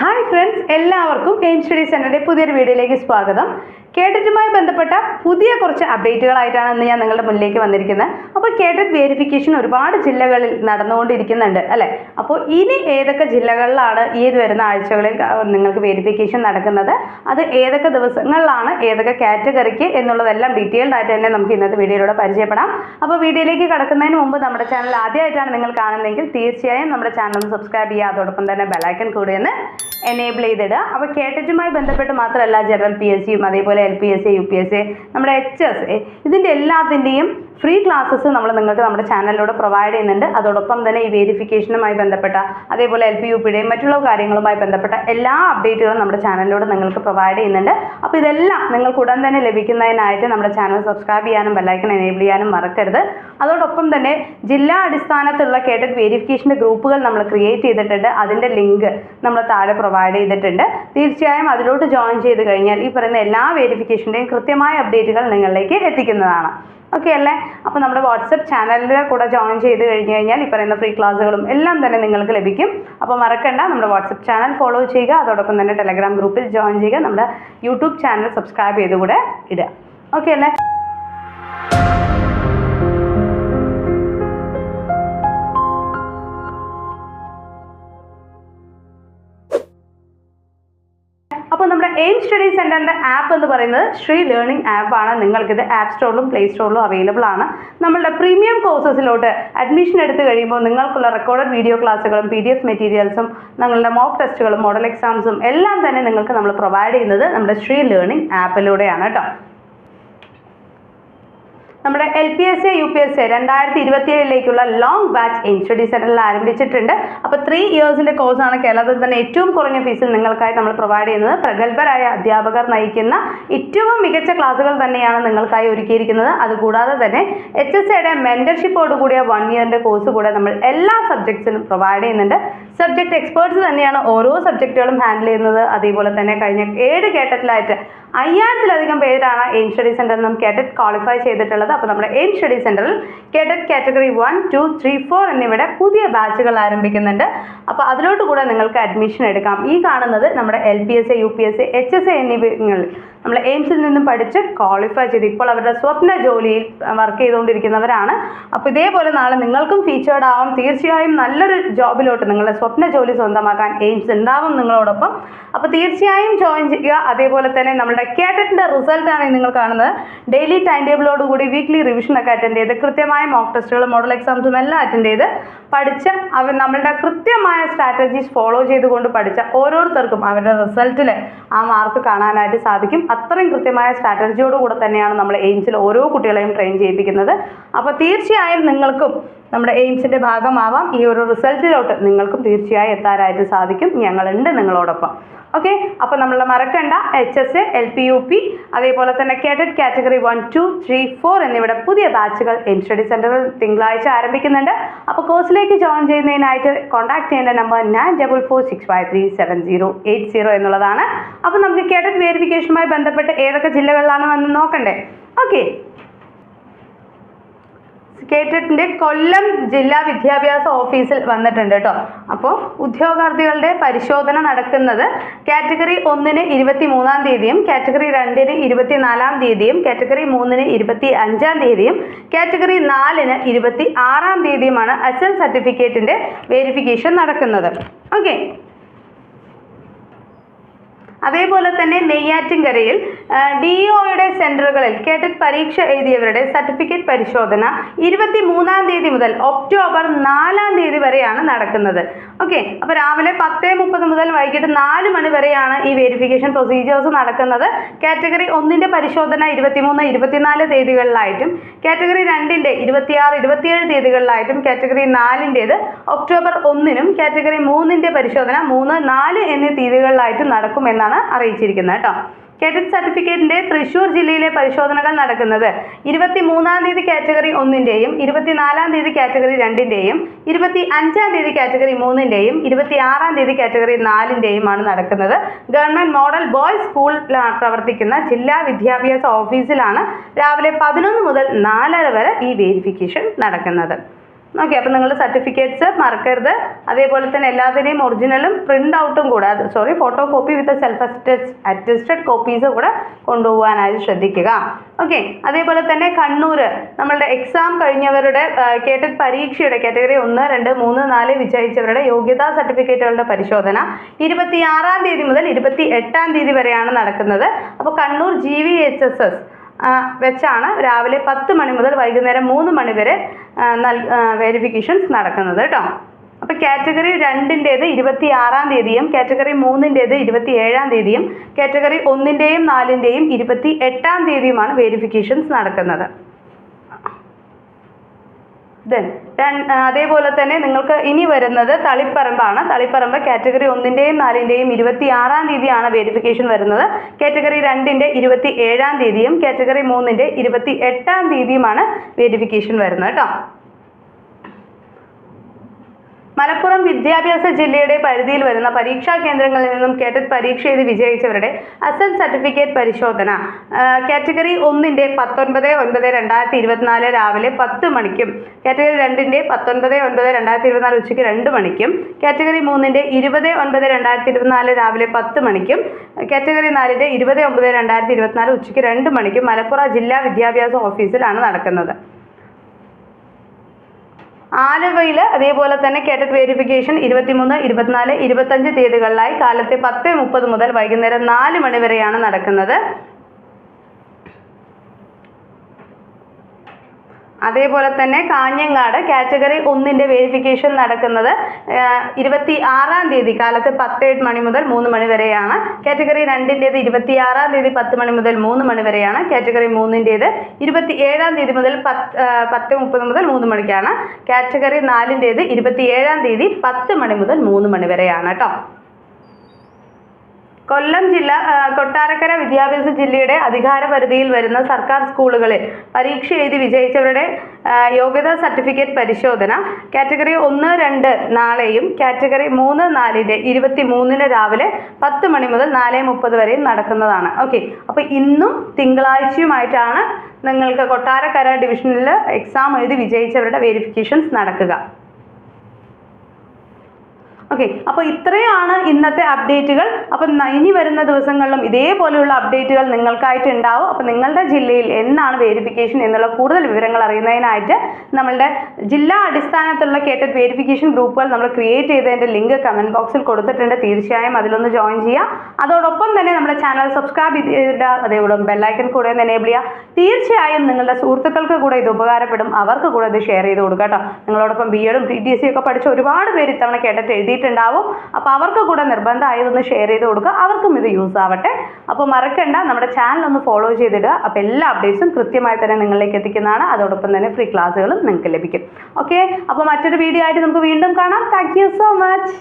Hi friends എല്ലാവർക്കും aim study എന്നെ പുതിയൊരു വീഡിയോയിലേക്ക് സ്വാഗതം. കേഡറ്റുമായി ബന്ധപ്പെട്ട പുതിയ കുറച്ച് അപ്ഡേറ്റുകളായിട്ടാണ് ഇന്ന് ഞാൻ നിങ്ങളുടെ മുന്നിലേക്ക് വന്നിരിക്കുന്നത്. അപ്പോൾ കേഡറ്റ് വേരിഫിക്കേഷൻ ഒരുപാട് ജില്ലകളിൽ നടന്നുകൊണ്ടിരിക്കുന്നുണ്ട് അല്ലേ? അപ്പോൾ ഇനി ഏതൊക്കെ ജില്ലകളിലാണ് ഈ വരുന്ന ആഴ്ചകളിൽ നിങ്ങൾക്ക് വേരിഫിക്കേഷൻ നടക്കുന്നത്? അത് ഏതൊക്കെ ദിവസങ്ങളിലാണ് ഏതൊക്കെ കാറ്റഗറിക്ക് എന്നുള്ളതെല്ലാം ഡീറ്റെയിൽഡ് ആയിട്ട് തന്നെ നമുക്ക് ഇന്നത്തെ വീഡിയോയിലൂടെ പരിചയപ്പെടാം. അപ്പോൾ വീഡിയോയിലേക്ക് കടക്കുന്നതിന് മുമ്പ് നമ്മുടെ ചാനൽ ആദ്യമായിട്ടാണ് നിങ്ങൾ കാണുന്നതെങ്കിൽ തീർച്ചയായും നമ്മുടെ ചാനൽ ഒന്ന് സബ്സ്ക്രൈബ് ചെയ്യുക അതോടൊപ്പം തന്നെ ബെലൈക്കൺ കൂടി ഒന്ന് എനേബിൾ ചെയ്തിടുക. അപ്പോൾ കേട്ടറ്റുമായി ബന്ധപ്പെട്ട് മാത്രമല്ല ജനറൽ പി എസ് സിയും അതേപോലെ L P S C U P S C നമ്മുടെ എച്ച് എസ് ഇതിന്റെ എല്ലാത്തിന്റെയും ഫ്രീ ക്ലാസ്സസ് നമ്മൾ നിങ്ങൾക്ക് നമ്മുടെ ചാനലിലൂടെ പ്രൊവൈഡ് ചെയ്യുന്നുണ്ട്. അതോടൊപ്പം തന്നെ ഈ വെരിഫിക്കേഷനുമായി ബന്ധപ്പെട്ട അതേപോലെ എൽ പി യു പിയുടെയും മറ്റുള്ള കാര്യങ്ങളുമായി ബന്ധപ്പെട്ട എല്ലാ അപ്ഡേറ്റുകളും നമ്മുടെ ചാനലിലൂടെ നിങ്ങൾക്ക് പ്രൊവൈഡ് ചെയ്യുന്നുണ്ട്. അപ്പോൾ ഇതെല്ലാം നിങ്ങൾക്ക് ഉടൻ തന്നെ ലഭിക്കുന്നതിനായിട്ട് നമ്മുടെ ചാനൽ സബ്സ്ക്രൈബ് ചെയ്യാനും ബെല്ലൈക്കൺ എനേബിൾ ചെയ്യാനും മറക്കരുത്. അതോടൊപ്പം തന്നെ ജില്ലാ അടിസ്ഥാനത്തിലുള്ള കേഡറ്റ് വേരിഫിക്കേഷന്റെ ഗ്രൂപ്പുകൾ നമ്മൾ ക്രിയേറ്റ് ചെയ്തിട്ടുണ്ട്. അതിന്റെ ലിങ്ക് നമ്മൾ താഴെ പ്രൊവൈഡ് ചെയ്തിട്ടുണ്ട്. തീർച്ചയായും അതിലോട്ട് ജോയിൻ ചെയ്ത് കഴിഞ്ഞാൽ ഈ പറയുന്ന എല്ലാ വേരിഫിക്കേഷന്റെയും കൃത്യമായ അപ്ഡേറ്റുകൾ നിങ്ങളിലേക്ക് എത്തിക്കുന്നതാണ്. ഓക്കെ അല്ലേ? അപ്പോൾ നമ്മുടെ വാട്സപ്പ് ചാനലിൽ കൂടെ ജോയിൻ ചെയ്ത് കഴിഞ്ഞ് കഴിഞ്ഞാൽ ഈ പറയുന്ന ഫ്രീ ക്ലാസ്സുകളും എല്ലാം തന്നെ നിങ്ങൾക്ക് ലഭിക്കും. അപ്പോൾ മറക്കണ്ട നമ്മുടെ വാട്സപ്പ് ചാനൽ ഫോളോ ചെയ്യുക അതോടൊപ്പം തന്നെ ടെലഗ്രാം ഗ്രൂപ്പിൽ ജോയിൻ ചെയ്യുക നമ്മുടെ യൂട്യൂബ് ചാനൽ സബ്സ്ക്രൈബ് ചെയ്ത് കൂടെ ഇടുക. ഓക്കെ അല്ലേ? എയിം സ്റ്റഡി സെന്ററിന്റെ ആപ്പ് എന്ന് പറയുന്നത് ശ്രീ ലേണിംഗ് ആപ്പാണ് നിങ്ങൾക്കിത് ആപ്പ് സ്റ്റോറിലും പ്ലേ സ്റ്റോറിലും അവൈലബിൾ ആണ്. നമ്മളുടെ പ്രീമിയം കോഴ്സസിലോട്ട് അഡ്മിഷൻ എടുത്ത് കഴിയുമ്പോൾ നിങ്ങൾക്കുള്ള റെക്കോർഡഡ് വീഡിയോ ക്ലാസ്സുകളും പി ഡി എഫ് മെറ്റീരിയൽസും നിങ്ങളുടെ മോക്ക് ടെസ്റ്റുകളും മോഡൽ എക്സാംസും എല്ലാം തന്നെ നിങ്ങൾക്ക് നമ്മൾ പ്രൊവൈഡ് ചെയ്യുന്നത് നമ്മുടെ ശ്രീ ലേണിംഗ് ആപ്പിലൂടെയാണ് കേട്ടോ. നമ്മുടെ L P S A U P S A രണ്ടായിരത്തി ഇരുപത്തി ഏഴിലേക്കുള്ള ലോങ് ബാച്ച് എയിം സ്റ്റഡി സെന്ററിൽ ആരംഭിച്ചിട്ടുണ്ട് അപ്പോൾ ത്രീ ഇയേഴ്സിന്റെ കോഴ്സാണ് കേരളത്തിൽ തന്നെ ഏറ്റവും കുറഞ്ഞ ഫീസിൽ നിങ്ങൾക്കായി നമ്മൾ പ്രൊവൈഡ് ചെയ്യുന്നത്. പ്രഗത്ഭരായ അധ്യാപകർ നയിക്കുന്ന ഏറ്റവും മികച്ച ക്ലാസ്സുകൾ തന്നെയാണ് നിങ്ങൾക്കായി ഒരുക്കിയിരിക്കുന്നത്. അതുകൂടാതെ തന്നെ എച്ച് എസ് എയുടെ മെന്റർഷിപ്പോട് കൂടിയ വൺ ഇയറിന്റെ കോഴ്സ് കൂടെ നമ്മൾ എല്ലാ സബ്ജക്ട്സിനും പ്രൊവൈഡ് ചെയ്യുന്നുണ്ട്. സബ്ജക്ട് എക്സ്പേർട്സ് തന്നെയാണ് ഓരോ സബ്ജക്റ്റുകളും ഹാൻഡിൽ ചെയ്യുന്നത്. അതേപോലെ തന്നെ കഴിഞ്ഞ ഏഴ് കേട്ടറ്റിലായിട്ട് അയ്യായിരത്തിലധികം പേരാണ് എയിം സ്റ്റഡി സെന്ററിൽ നിന്നും കേഡറ്റ് ക്വാളിഫൈ ചെയ്തിട്ടുള്ളത്. അപ്പോൾ നമ്മുടെ എയിം സ്റ്റഡി സെന്ററിൽ cadet category one two three four എന്നിവയുടെ പുതിയ ബാച്ചുകൾ ആരംഭിക്കുന്നുണ്ട്. അപ്പോൾ അതിലോട്ട് കൂടെ നിങ്ങൾക്ക് അഡ്മിഷൻ എടുക്കാം. ഈ കാണുന്നത് നമ്മുടെ L P S A U P S A H S A എന്നിവങ്ങളിൽ നമ്മൾ എയിംസിൽ നിന്നും പഠിച്ച് ക്വാളിഫൈ ചെയ്ത് ഇപ്പോൾ അവരുടെ സ്വപ്ന ജോലിയിൽ വർക്ക് ചെയ്തുകൊണ്ടിരിക്കുന്നവരാണ്. അപ്പോൾ ഇതേപോലെ നാളെ നിങ്ങൾക്കും ഫീച്ചേർഡ് ആവും. തീർച്ചയായും നല്ലൊരു ജോബിലോട്ട് നിങ്ങളുടെ സ്വപ്ന ജോലി സ്വന്തമാക്കാൻ എയിംസ് ഉണ്ടാവും നിങ്ങളോടൊപ്പം. അപ്പോൾ തീർച്ചയായും ജോയിൻ ചെയ്യുക. അതേപോലെ തന്നെ നമ്മുടെ കേട്ടറ്റിന്റെ റിസൾട്ടാണ് നിങ്ങൾ കാണുന്നത്. ഡെയിലി ടൈം ടേബിളോട് കൂടി വീക്ക്ലി റിവിഷൻ ഒക്കെ അറ്റൻഡ് ചെയ്ത് കൃത്യമായ മോക്ക് ടെസ്റ്റുകളും മോഡൽ എക്സാംസും എല്ലാം അറ്റൻഡ് ചെയ്ത് പഠിച്ച് അവർ നമ്മളുടെ കൃത്യമായ സ്ട്രാറ്റജീസ് ഫോളോ ചെയ്തുകൊണ്ട് പഠിച്ച ഓരോരുത്തർക്കും അവരുടെ റിസൾട്ടിൽ ആ മാർക്ക് കാണാനായിട്ട് സാധിക്കും. അത്രയും കൃത്യമായ സ്ട്രാറ്റജിയോട് കൂടെ തന്നെയാണ് നമ്മൾ എയിംസിൽ ഓരോ കുട്ടികളെയും ട്രെയിൻ ചെയ്യിപ്പിക്കുന്നത്. അപ്പോൾ തീർച്ചയായും നിങ്ങൾക്കും നമ്മുടെ എയിംസിന്റെ ഭാഗമാവാം. ഈ ഒരു റിസൾട്ടിലോട്ട് നിങ്ങൾക്കും തീർച്ചയായും എത്താനായിട്ട് സാധിക്കും. ഞങ്ങളുണ്ട് നിങ്ങളോടൊപ്പം. ഓക്കെ അപ്പോൾ നമ്മൾ മറക്കണ്ട. H S L P U P അതേപോലെ തന്നെ cadet category one two three four എന്നിവയുടെ പുതിയ ബാച്ചുകൾ എയിം സ്റ്റഡി സെന്ററിൽ തിങ്കളാഴ്ച ആരംഭിക്കുന്നുണ്ട്. അപ്പോൾ കോഴ്സിലേക്ക് ജോയിൻ ചെയ്യുന്നതിനായിട്ട് കോൺടാക്ട് ചെയ്യേണ്ട number nine double four six five three seven zero eight zero എന്നുള്ളതാണ്. അപ്പോൾ നമുക്ക് കേഡറ്റ് വെരിഫിക്കേഷനുമായി ബന്ധപ്പെട്ട് ഏതൊക്കെ ജില്ലകളിലാണ് വന്ന് നോക്കണ്ടേ? ഓക്കെ കേട്ടിട്ടിന്റെ കൊല്ലം ജില്ലാ വിദ്യാഭ്യാസ ഓഫീസിൽ വന്നിട്ടുണ്ട് കേട്ടോ അപ്പോൾ ഉദ്യോഗാർത്ഥികളുടെ പരിശോധന നടക്കുന്നത് കാറ്റഗറി ഒന്നിന് ഇരുപത്തി മൂന്നാം തീയതിയും കാറ്റഗറി രണ്ടിന് ഇരുപത്തി നാലാം തീയതിയും കാറ്റഗറി മൂന്നിന് ഇരുപത്തി അഞ്ചാം തീയതിയും കാറ്റഗറി നാലിന് ഇരുപത്തി ആറാം തീയതിയുമാണ് അസൽ സർട്ടിഫിക്കറ്റിന്റെ വെരിഫിക്കേഷൻ നടക്കുന്നത്. ഓക്കെ. അതേപോലെ തന്നെ നെയ്യാറ്റിൻകരയിൽ ഡി ഒയുടെ സെന്ററുകളിൽ കേട്ടറ്റ് പരീക്ഷ എഴുതിയവരുടെ സർട്ടിഫിക്കറ്റ് പരിശോധന ഇരുപത്തി മൂന്നാം തീയതി മുതൽ ഒക്ടോബർ നാലാം തീയതി വരെയാണ് നടക്കുന്നത്. ഓക്കെ അപ്പോൾ രാവിലെ പത്ത് മുപ്പത് മുതൽ വൈകിട്ട് നാല് മണി വരെയാണ് ഈ വെരിഫിക്കേഷൻ പ്രൊസീജിയേഴ്സ് നടക്കുന്നത്. കാറ്റഗറി ഒന്നിന്റെ പരിശോധന ഇരുപത്തിമൂന്ന് ഇരുപത്തിനാല് തീയതികളിലായിട്ടും കാറ്റഗറി രണ്ടിന്റെ ഇരുപത്തിയാറ് ഇരുപത്തിയേഴ് തീയതികളിലായിട്ടും കാറ്റഗറി നാലിന്റേത് ഒക്ടോബർ ഒന്നിനും കാറ്റഗറി മൂന്നിന്റെ പരിശോധന മൂന്ന് നാല് എന്നീ തീയതികളിലായിട്ടും നടക്കുമെന്നാണ് അറിയിച്ചിരിക്കുന്നത് കേട്ടോ. കേഡറ്റ് സർട്ടിഫിക്കറ്റിന്റെ തൃശൂർ ജില്ലയിലെ പരിശോധനകൾ നടക്കുന്നത് ഇരുപത്തി മൂന്നാം തീയതി കാറ്റഗറി ഒന്നിന്റെയും ഇരുപത്തിനാലാം തീയതി കാറ്റഗറി രണ്ടിന്റെയും ഇരുപത്തി അഞ്ചാം തീയതി കാറ്റഗറി മൂന്നിന്റെയും ഇരുപത്തി ആറാം തീയതി കാറ്റഗറി നാലിന്റെയും ആണ് നടക്കുന്നത് ഗവൺമെന്റ് മോഡൽ ബോയ്സ് സ്കൂൾ പ്രവർത്തിക്കുന്ന ജില്ലാ വിദ്യാഭ്യാസ ഓഫീസിലാണ് രാവിലെ പതിനൊന്ന് മുതൽ നാലര വരെ ഈ വെരിഫിക്കേഷൻ നടക്കുന്നത്. ഓക്കെ അപ്പം നിങ്ങൾ സർട്ടിഫിക്കറ്റ്സ് മറക്കരുത്. അതേപോലെ തന്നെ എല്ലാത്തിനെയും ഒറിജിനലും പ്രിന്റ് ഔട്ടും കൂടെ അത് sorry photo copy with self attest attested copies കൂടെ കൊണ്ടുപോകാനായി ശ്രദ്ധിക്കുക. ഓക്കെ അതേപോലെ തന്നെ കണ്ണൂർ നമ്മളുടെ എക്സാം കഴിഞ്ഞവരുടെ കേട്ടഡ് പരീക്ഷയുടെ കാറ്റഗറി ഒന്ന് രണ്ട് മൂന്ന് നാല് വിജയിച്ചവരുടെ യോഗ്യതാ സർട്ടിഫിക്കറ്റുകളുടെ പരിശോധന ഇരുപത്തി ആറാം തീയതി മുതൽ ഇരുപത്തി എട്ടാം തീയതി വരെയാണ് നടക്കുന്നത്. അപ്പോൾ Kannur G V H S S വെച്ചാണ് രാവിലെ പത്ത് മണി മുതൽ വൈകുന്നേരം മൂന്ന് മണി വരെ വെരിഫിക്കേഷൻസ് നടക്കുന്നത് കേട്ടോ. അപ്പോൾ കാറ്റഗറി രണ്ടിന്റേത് ഇരുപത്തി ആറാം തീയതിയും കാറ്റഗറി മൂന്നിന്റേത് ഇരുപത്തി ഏഴാം തീയതിയും കാറ്റഗറി ഒന്നിന്റെയും നാലിന്റെയും ഇരുപത്തി എട്ടാം തീയതിയുമാണ് വെരിഫിക്കേഷൻസ് നടക്കുന്നത്. ദെൻ അതേപോലെ തന്നെ നിങ്ങൾക്ക് ഇനി വരുന്നത് തളിപ്പറമ്പാണ്. തളിപ്പറമ്പ് കാറ്റഗറി ഒന്നിന്റെയും നാലിന്റെയും ഇരുപത്തി ആറാം തീയതിയാണ് വെരിഫിക്കേഷൻ വരുന്നത്. കാറ്റഗറി രണ്ടിന്റെ ഇരുപത്തി ഏഴാം തീയതിയും കാറ്റഗറി മൂന്നിന്റെ ഇരുപത്തി എട്ടാം തീയതിയുമാണ് വെരിഫിക്കേഷൻ വരുന്നത് കേട്ടോ. മലപ്പുറം വിദ്യാഭ്യാസ ജില്ലയുടെ പരിധിയിൽ വരുന്ന പരീക്ഷാ കേന്ദ്രങ്ങളിൽ നിന്നും കേട്ടറ്റ് പരീക്ഷ എഴുതി വിജയിച്ചവരുടെ അസൽ സർട്ടിഫിക്കറ്റ് പരിശോധന. കാറ്റഗറി ഒന്നിന്റെ പത്തൊൻപത് ഒൻപത് രണ്ടായിരത്തി ഇരുപത്തിനാല് രാവിലെ പത്ത് മണിക്കും കാറ്റഗറി രണ്ടിന്റെ പത്തൊൻപത് ഒൻപത് രണ്ടായിരത്തി ഇരുപത്തിനാല് ഉച്ചയ്ക്ക് രണ്ട് മണിക്കും കാറ്റഗറി മൂന്നിന്റെ ഇരുപത് ഒൻപത് രണ്ടായിരത്തി ഇരുപത്തിനാല് രാവിലെ പത്ത് മണിക്കും കാറ്റഗറി നാലിന്റെ ഇരുപത് ഒമ്പത് രണ്ടായിരത്തി ഇരുപത്തിനാല് ഉച്ചയ്ക്ക് രണ്ട് മണിക്കും മലപ്പുറം ജില്ലാ വിദ്യാഭ്യാസ ഓഫീസിലാണ് നടക്കുന്നത്. ആലുവയിൽ അതേപോലെ തന്നെ കേഡറ്റ് വെരിഫിക്കേഷൻ ഇരുപത്തിമൂന്ന് ഇരുപത്തിനാല് ഇരുപത്തഞ്ച് തീയതികളിലായി കാലത്തെ പത്ത് മുപ്പത് മുതൽ വൈകുന്നേരം നാല് മണി വരെയാണ് നടക്കുന്നത്. അതേപോലെ തന്നെ കാഞ്ഞങ്ങാട് കാറ്റഗറി ഒന്നിന്റെ വെരിഫിക്കേഷൻ നടക്കുന്നത് ഇരുപത്തി ആറാം തീയതി കാലത്ത് പത്ത് മണി മുതൽ മൂന്ന് മണി വരെയാണ്. കാറ്റഗറി രണ്ടിന്റേത് ഇരുപത്തി ആറാം തീയതി പത്ത് മണി മുതൽ മൂന്ന് മണി വരെയാണ്. കാറ്റഗറി മൂന്നിന്റേത് ഇരുപത്തി ഏഴാം തീയതി മുതൽ പത്ത് പത്ത് മുപ്പത് മുതൽ മൂന്ന് മണിക്കാണ്. കാറ്റഗറി നാലിന്റേത് ഇരുപത്തി ഏഴാം തീയതി പത്ത് മണി മുതൽ മൂന്ന് മണി വരെയാണ് കേട്ടോ. കൊല്ലം ജില്ല കൊട്ടാരക്കര വിദ്യാഭ്യാസ ജില്ലയുടെ അധികാരപരിധിയിൽ വരുന്ന സർക്കാർ സ്കൂളുകളിൽ പരീക്ഷ എഴുതി വിജയിച്ചവരുടെ യോഗ്യതാ സർട്ടിഫിക്കറ്റ് പരിശോധന കാറ്റഗറി ഒന്ന് രണ്ട് നാളെയും കാറ്റഗറി മൂന്ന് നാലിന്റെ ഇരുപത്തി മൂന്നിന് രാവിലെ പത്ത് മണി മുതൽ നാല് മുപ്പത് വരെയും നടക്കുന്നതാണ്. ഓക്കെ. അപ്പോൾ ഇന്നും തിങ്കളാഴ്ചയുമായിട്ടാണ് നിങ്ങൾക്ക് കൊട്ടാരക്കര ഡിവിഷനിൽ എക്സാം എഴുതി വിജയിച്ചവരുടെ വെരിഫിക്കേഷൻസ് നടക്കുക. ഓക്കെ അപ്പോൾ ഇത്രയാണ് ഇന്നത്തെ അപ്ഡേറ്റുകൾ അപ്പം ഇനി വരുന്ന ദിവസങ്ങളിലും ഇതേപോലെയുള്ള അപ്ഡേറ്റുകൾ നിങ്ങൾക്കായിട്ട് ഉണ്ടാവും. അപ്പോൾ നിങ്ങളുടെ ജില്ലയിൽ എന്നാണ് വേരിഫിക്കേഷൻ എന്നുള്ള കൂടുതൽ വിവരങ്ങൾ അറിയുന്നതിനായിട്ട് നമ്മളുടെ ജില്ലാ അടിസ്ഥാനത്തിലുള്ള കേട്ടറ്റ് വേരിഫിക്കേഷൻ ഗ്രൂപ്പുകൾ നമ്മൾ ക്രിയേറ്റ് ചെയ്തതിന്റെ ലിങ്ക് കമന്റ് ബോക്സിൽ കൊടുത്തിട്ടുണ്ട്. തീർച്ചയായും അതിലൊന്ന് ജോയിൻ ചെയ്യുക. അതോടൊപ്പം തന്നെ നമ്മുടെ ചാനൽ സബ്സ്ക്രൈബ് ചെയ്തിട്ട് അതേപോലെ ബെല്ലൈക്കൻ കൂടെ ഒന്ന് എനേബിൾ ചെയ്യുക. തീർച്ചയായും നിങ്ങളുടെ സുഹൃത്തുക്കൾക്ക് കൂടെ ഇത് ഉപകാരപ്പെടും. അവർക്ക് കൂടെ ഇത് ഷെയർ ചെയ്ത് കൊടുക്കുക കേട്ടോ. നിങ്ങളോടൊപ്പം ബി എഡും പി ഒക്കെ പഠിച്ച ഒരുപാട് പേര് ഇത്തവണ കേട്ടിട്ട് എഴുതിയിട്ടുണ്ടാവും അപ്പോൾ അവർക്ക് കൂടെ നിർബന്ധമായതൊന്ന് ഷെയർ ചെയ്ത് കൊടുക്കുക. അവർക്കും ഇത് യൂസ് ആവട്ടെ. അപ്പോൾ മറക്കണ്ട നമ്മുടെ ചാനൽ ഒന്ന് ഫോളോ ചെയ്തിടുക. അപ്പോൾ എല്ലാ അപ്ഡേറ്റ്സും കൃത്യമായി തന്നെ നിങ്ങളിലേക്ക് എത്തിക്കുന്നതാണ്. അതോടൊപ്പം തന്നെ ഫ്രീ ക്ലാസ്സുകളും നിങ്ങൾക്ക് ലഭിക്കും. ഓക്കെ അപ്പോൾ മറ്റൊരു വീഡിയോ ആയിട്ട് നമുക്ക് വീണ്ടും കാണാം. Thank so much